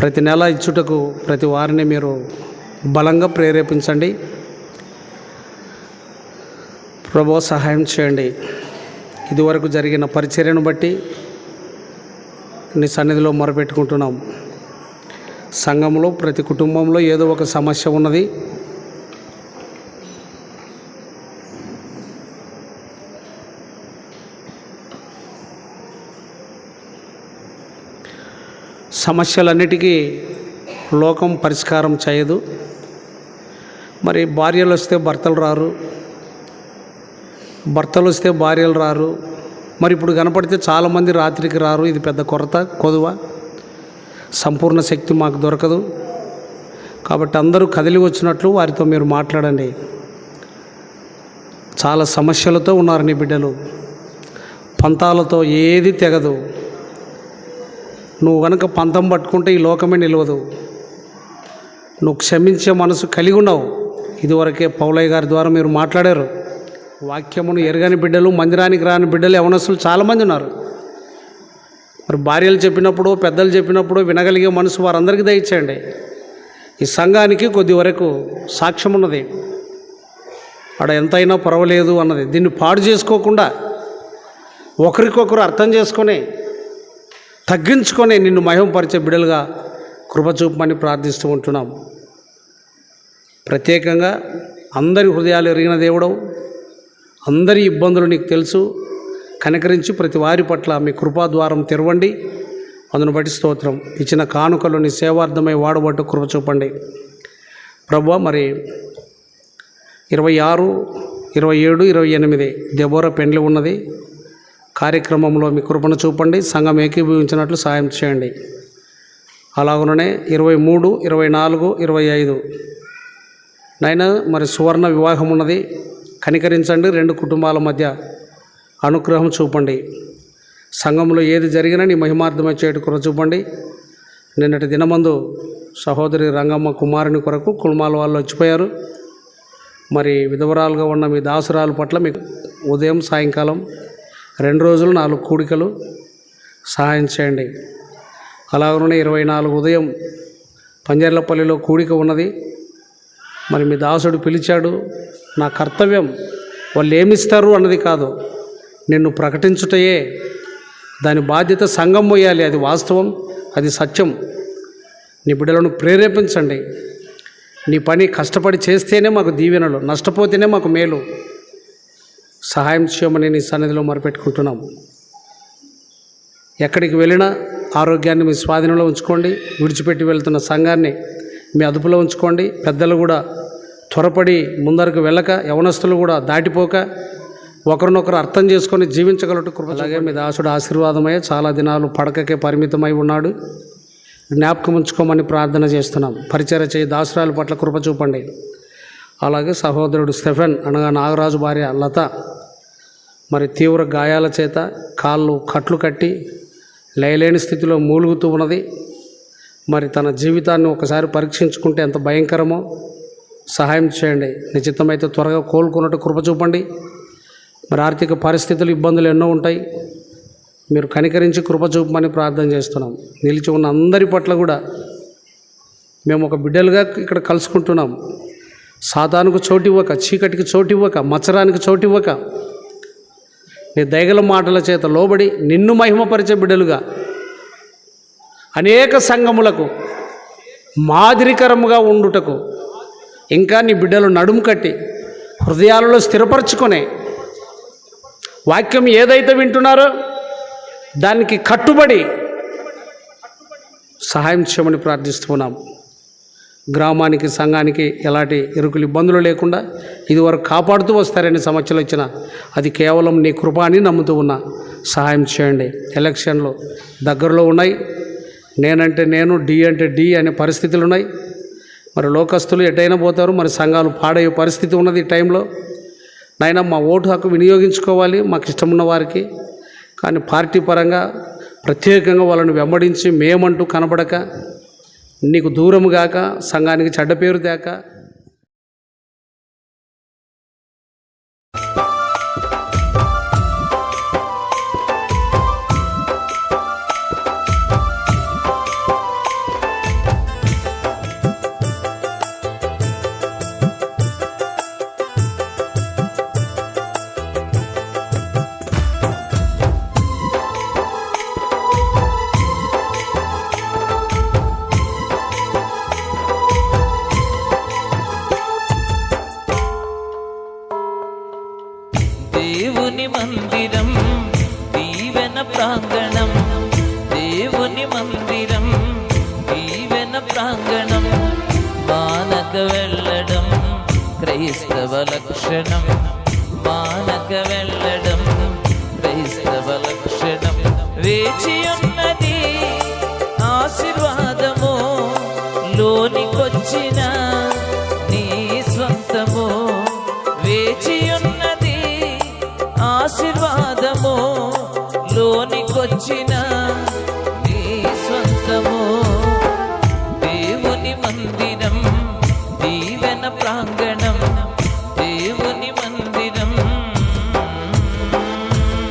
ప్రతి నెల ఇచ్చుటకు ప్రతి వారిని మీరు బలంగా ప్రేరేపించండి. ప్రభు సహాయం చేయండి. ఇదివరకు జరిగిన పరిచర్యను బట్టి నీ సన్నిధిలో మొరపెట్టుకుంటున్నాం. సంఘంలో ప్రతి కుటుంబంలో ఏదో ఒక సమస్య ఉన్నది సమస్యలన్నిటికీ లోకం పరిష్కారం చేయదు. మరి భార్యలు వస్తే భర్తలు రారు. భర్తలు వస్తే భార్యలు రారు. మరి ఇప్పుడు కనపడితే చాలామంది రాత్రికి రారు. ఇది పెద్ద కొరత కొదువ. సంపూర్ణ శక్తి మాకు దొరకదు. కాబట్టి అందరూ కదిలి వచ్చినట్లు వారితో మీరు మాట్లాడండి. చాలా సమస్యలతో ఉన్నారు నీ బిడ్డలు. పంతాలతో ఏది తెగదు. నువ్వు కనుక పంతం పట్టుకుంటే ఈ లోకమే నిలవదు. నువ్వు క్షమించే మనసు కలిగి ఉన్నావు. ఇదివరకే పౌలయ్య గారి ద్వారా మీరు మాట్లాడారు. వాక్యమును ఎరగని బిడ్డలు మందిరానికి రాని బిడ్డలు యవనస్తులు చాలామంది ఉన్నారు. మరి భార్యలు చెప్పినప్పుడు పెద్దలు చెప్పినప్పుడు వినగలిగే మనసు వారందరికీ దయచేయండి. ఈ సంఘానికి కొద్ది వరకు సాక్ష్యం ఉన్నది. ఆడ ఎంతైనా పర్వాలేదు అన్నది. దీన్ని పాడు చేసుకోకుండా ఒకరికొకరు అర్థం చేసుకొని తగ్గించుకొని నిన్ను మహిమపరిచే బిడ్డలుగా కృపచూపమని ప్రార్థిస్తూ ఉంటున్నాం. ప్రత్యేకంగా అందరి హృదయాలు ఎరిగిన దేవుడవు. అందరి ఇబ్బందులు నీకు తెలుసు. కనకరించి ప్రతి వారి పట్ల మీ కృపాద్వారం తెరవండి. అందును బట్టి స్తోత్రం. ఇచ్చిన కానుకలు నీ సేవార్థమై వాడబట్టు కృప చూపండి ప్రభు మరి ఇరవై ఆరు ఇరవై ఏడు ఇరవై ఎనిమిది దెబోర పెండ్లి ఉన్నది. కార్యక్రమంలో మీ కృపను చూపండి. సంఘం ఏకీభవించినట్లు సాయం చేయండి. అలాగనే ఇరవై మూడు ఇరవై నాలుగు ఇరవై ఐదు. నైనా మరి సువర్ణ వివాహం ఉన్నది. కనికరించండి. రెండు కుటుంబాల మధ్య అనుగ్రహం చూపండి. సంఘంలో ఏది జరిగినా నీ మహిమార్థమై చేయడం కొర చూపండి. నిన్నటి దినమందు సహోదరి రంగమ్మ కుమారుని కొరకు కుటుంబాల వాళ్ళు వచ్చిపోయారు. మరి విధవరాలుగా ఉన్న మీ దాసురాలు పట్ల మీకు ఉదయం సాయంకాలం రెండు రోజులు నాలుగు కూడికలు. సహాయం చేయండి. అలాగనే ఇరవై నాలుగు ఉదయం పంజర్లపల్లిలో కూడిక ఉన్నది. మరి మీ దాసుడు పిలిచాడు నా కర్తవ్యం వాళ్ళు ఏమిస్తారు అన్నది కాదు. నిన్ను ప్రకటించుటయే. దాని బాధ్యత సంఘం పోయాలి అది వాస్తవం అది సత్యం. నీ బిడ్డలను ప్రేరేపించండి. నీ పని కష్టపడి చేస్తేనే మాకు దీవెనలు నష్టపోతేనే మాకు మేలు. సహాయం చేయమని నీ సన్నిధిలో మొరపెట్టుకుంటున్నాం. ఎక్కడికి వెళ్ళినా ఆరోగ్యాన్ని మీ స్వాధీనంలో ఉంచుకోండి. విడిచిపెట్టి వెళ్తున్న సంఘాన్ని మీ అదుపులో ఉంచుకోండి. పెద్దలు కూడా త్వరపడి ముందరకు వెళ్ళక యవనస్తులు కూడా దాటిపోక ఒకరినొకరు అర్థం చేసుకొని జీవించగలట్టు కృప అలాగే మీ దాసుడు ఆశీర్వాదమై చాలా దినాలు పడకకే పరిమితమై ఉన్నాడు. జ్ఞాపకం ఉంచుకోమని ప్రార్థన చేస్తున్నాం. పరిచయ చేయి దాసురాల పట్ల కృప చూపండి. అలాగే సహోదరుడు స్టెఫెన్ అనగా నాగరాజు భార్య లత మరి తీవ్ర గాయాల చేత కాళ్ళు కట్లు కట్టి లయలేని స్థితిలో మూలుగుతూ ఉన్నది. మరి తన జీవితాన్ని ఒకసారి పరీక్షించుకుంటే ఎంత భయంకరమో సహాయం చేయండి. నిశ్చితమైతే త్వరగా కోలుకున్నట్టు కృప చూపండి. మరి ఆర్థిక పరిస్థితులు ఇబ్బందులు ఎన్నో ఉంటాయి. మీరు కనికరించి కృప చూపమని ప్రార్థన చేస్తున్నాం. నిలిచి ఉన్న అందరి పట్ల కూడా మేము ఒక బిడ్డలుగా ఇక్కడ కలుసుకుంటున్నాం. సాతానుకు చోటు ఇవ్వక చీకటికి చోటు ఇవ్వక మచ్చరానికి చోటు ఇవ్వక నీ దయగల మాటల చేత లోబడి నిన్ను మహిమపరిచే బిడ్డలుగా అనేక సంఘములకు మాదిరికరముగా ఉండుటకు ఇంకా నీ బిడ్డలు నడుము కట్టి హృదయాలలో స్థిరపరచుకునే వాక్యం ఏదైతే వింటున్నారో దానికి కట్టుబడి సహాయం చేయమని ప్రార్థిస్తున్నాం. గ్రామానికి సంఘానికి ఎలాంటి ఇరుకులు ఇబ్బందులు లేకుండా ఇదివరకు కాపాడుతూ వస్తారని సమస్యలు వచ్చిన అది కేవలం నీ కృప అని నమ్ముతూ ఉన్నా. సహాయం చేయండి. ఎలక్షన్లు దగ్గరలో ఉన్నాయి. నేనంటే నేను డి అంటే డి అనే పరిస్థితులు ఉన్నాయి. మరి లోకస్తులు ఎటైనా పోతారు మరి సంఘాలు పాడయ్యే పరిస్థితి ఉన్నది ఈ టైంలో. నాయన మా ఓటు హక్కు వినియోగించుకోవాలి మాకు ఇష్టమున్న వారికి. కానీ పార్టీ పరంగా ప్రత్యేకంగా వాళ్ళని వెంబడించి మేమంటూ కనబడక నీకు దూరము గాక సంఘానికి చెడ్డ పేరు దాక దేవుని మందిరం దీవెన ప్రాంగణం. దేవుని మందిరం దీవెన ప్రాంగణం. మానక వెళ్ళడం క్రైస్తవ లక్షణం. మానక వెళ్ళడం క్రైస్తవ లక్షణం. వేచి ఉన్నది ఆశీర్వాదము లోనికొచ్చిన